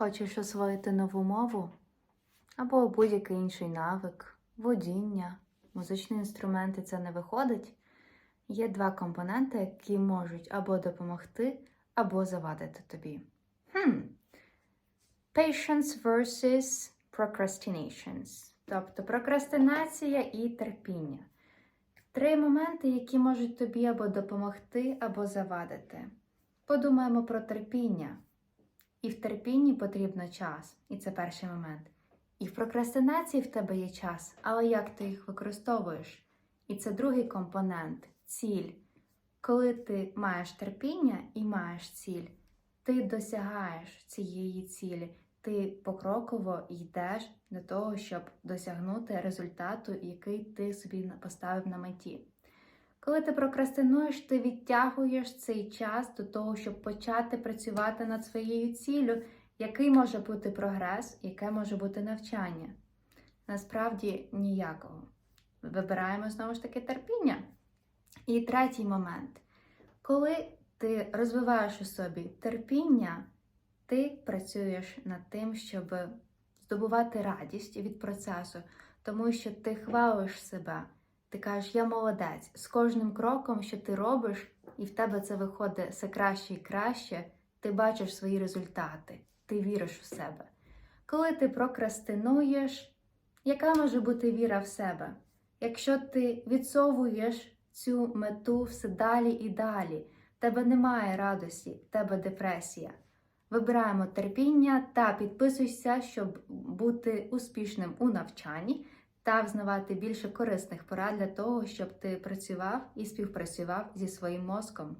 Хочеш освоїти нову мову або будь-який інший навик, водіння, музичні інструменти це не виходить. Є два компоненти, які можуть або допомогти, або завадити тобі. Хм. Patience versus procrastinations. Тобто прокрастинація і терпіння. Три моменти, які можуть тобі або допомогти, або завадити. Подумаємо про терпіння. І в терпінні потрібно час, і це перший момент. І в прокрастинації в тебе є час, але як ти їх використовуєш? І це другий компонент ціль. Коли ти маєш терпіння і маєш ціль, ти досягаєш цієї цілі, ти покроково йдеш до того, щоб досягнути результату, який ти собі поставив на меті. Коли ти прокрастинуєш, ти відтягуєш цей час до того, щоб почати працювати над своєю ціллю, який може бути прогрес, яке може бути навчання. Насправді ніякого. Вибираємо знову ж таки терпіння. І третій момент. Коли ти розвиваєш у собі терпіння, ти працюєш над тим, щоб здобувати радість від процесу, тому що ти хвалиш себе. Ти кажеш, я молодець. З кожним кроком, що ти робиш, і в тебе це виходить все краще і краще, ти бачиш свої результати, ти віриш у себе. Коли ти прокрастинуєш, яка може бути віра в себе? Якщо ти відсовуєш цю мету все далі і далі, тебе немає радості, в тебе депресія. Вибираємо терпіння та підписуйся, щоб бути успішним у навчанні та взнавати більше корисних порад для того, щоб ти працював і співпрацював зі своїм мозком.